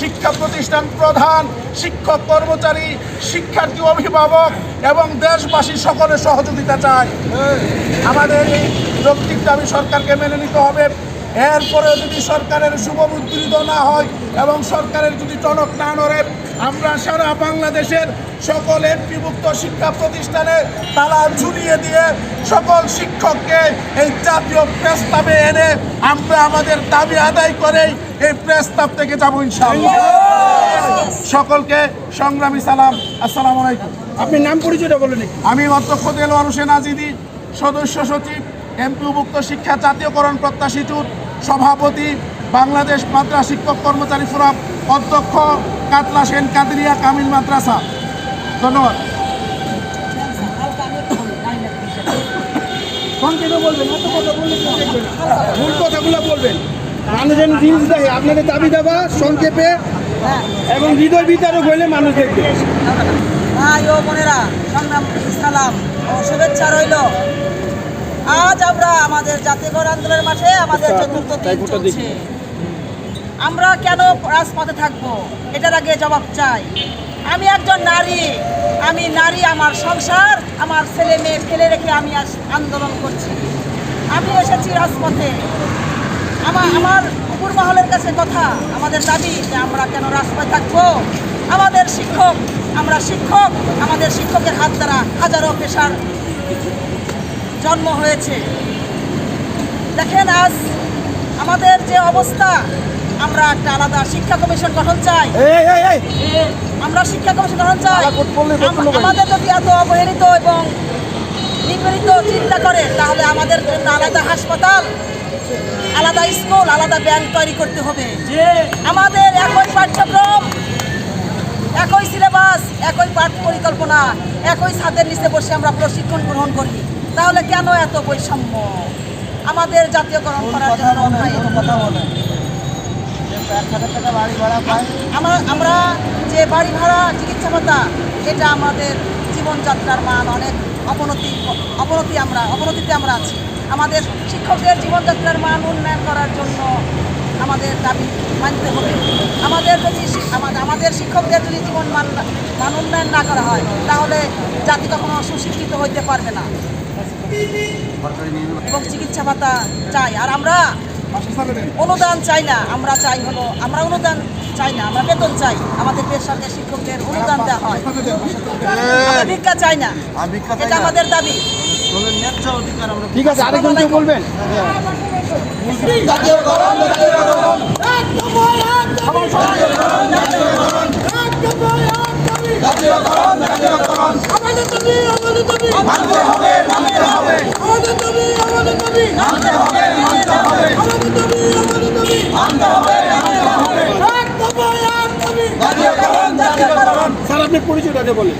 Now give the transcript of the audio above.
শিক্ষা প্রতিষ্ঠান প্রধান, শিক্ষক কর্মচারী, শিক্ষার্থী অভিভাবক এবং দেশবাসী সকলের সহযোগিতা চায়। আমাদের এই যৌক্তিক দাবি সরকারকে মেনে নিতে হবে। এরপরেও যদি সরকারের শুভবুদ্ধিত না হয় এবং সরকারের যদি টনক না নড়ে আমরা সারা বাংলাদেশের সকল বিভক্ত শিক্ষা প্রতিষ্ঠানে তালা ঝুলিয়ে দিয়ে সকল শিক্ষককে এই জাতীয় প্রস্তাবে এনে আমরা আমাদের দাবি আদায় করেই এই প্রস্তাব থেকে যাব ইনশাআল্লাহ। সকলকে সংগ্রামী সালাম। আসসালামু আলাইকুম। আপনি নাম পরিচয়টা বলেন। আমি অধ্যক্ষ দেলোয়ার হোসেন আজিদি সদস্য সচিব। এমপিভুক্ত শিক্ষা জাতীয়করণ প্রত্যাশী জোট সভাপতি বাংলাদেশ মাদ্রাসা শিক্ষক কর্মচারী ফোরাম অধ্যক্ষ কাতলা সেন কাদরিয়া কামিল মাদ্রাসা। ধন্যবাদ। সংক্ষেপে বলবেন এত কথা কথাগুলো বলবেন। দেখে আপনাদের দাবি দাবা সংক্ষেপে এবং হৃদয় বিতারক হইলে মানুষ দেখবে। ভাই ও বোনেরা সংগ্রাম সালাম ও শুভেচ্ছা রইল। আজ আমরা আমাদের জাতীয়করণ আন্দোলনের মাঠে আমাদের চতুর্থ দিন চলছে। আমরা কেন রাজপথে থাকব? এটার আগে জবাব চাই। আমি একজন নারী। আমি নারী আমার সংসার আমার ছেলে মেয়ে ফেলে রেখে আমি আন্দোলন করছি। আমি এসেছি রাজপথে। আমার আমার উপর মহলের কাছে কথা। আমাদের দাবি যে আমরা কেন রাজপথে থাকব? আমাদের শিক্ষক আমরা শিক্ষক আমাদের শিক্ষকের হাত দ্বারা হাজারো পেশার জন্ম হয়েছে। দেখেন আজ আমাদের যে অবস্থা আমরা একটা আলাদা শিক্ষা কমিশন গঠন চাই। আমরা শিক্ষা কমিশন গঠন চাই। আমাদের যদি এত অবহেলিত এবং নিপীড়িত চিন্তা করে তাহলে আমাদের জন্য আলাদা হাসপাতাল আলাদা স্কুল আলাদা ব্যাংক তৈরি করতে হবে। আমাদের একই পাঠ্যক্রম একই সিলেবাস একই পাঠ পরিকল্পনা একই ছাদের নিচে বসে আমরা প্রশিক্ষণ গ্রহণ করি। তাহলে কেন এত বৈষম্য? আমাদের জাতীয়করণ করার জন্য ভাই। কথা বলে? আমরা আমরা যে বাড়ি ভাড়া চিকিৎসা ভাতা এটা আমাদের জীবনযাত্রার মান অনেক অবনতি অবনতি আমরা অবনতিতে আমরা আছি। আমাদের শিক্ষকদের জীবনযাত্রার মান উন্নয়ন করার জন্য আমাদের দাবি মানতে হবে। আমাদের যদি আমাদের শিক্ষকদের যদি জীবন মান মান উন্নয়ন না করা হয় তাহলে জাতি কখনো সুশিক্ষিত হইতে পারবে না। এবং চিকিৎসা ভাতা চাই। আর আমরা অনুদান চাই না আমরা চাই হলো আমরা অনুদান চাই না আমরা বেতন চাই। আমাদের বেসরকারি শিক্ষকদের অনুদান দেওয়া হয়। আমরা ভিক্ষা চাই না। এটা আমাদের দাবি। ঠিক আছে আরেকজন কেউ বলবেন? স্যার আপনি পরিচয়টা বলেন।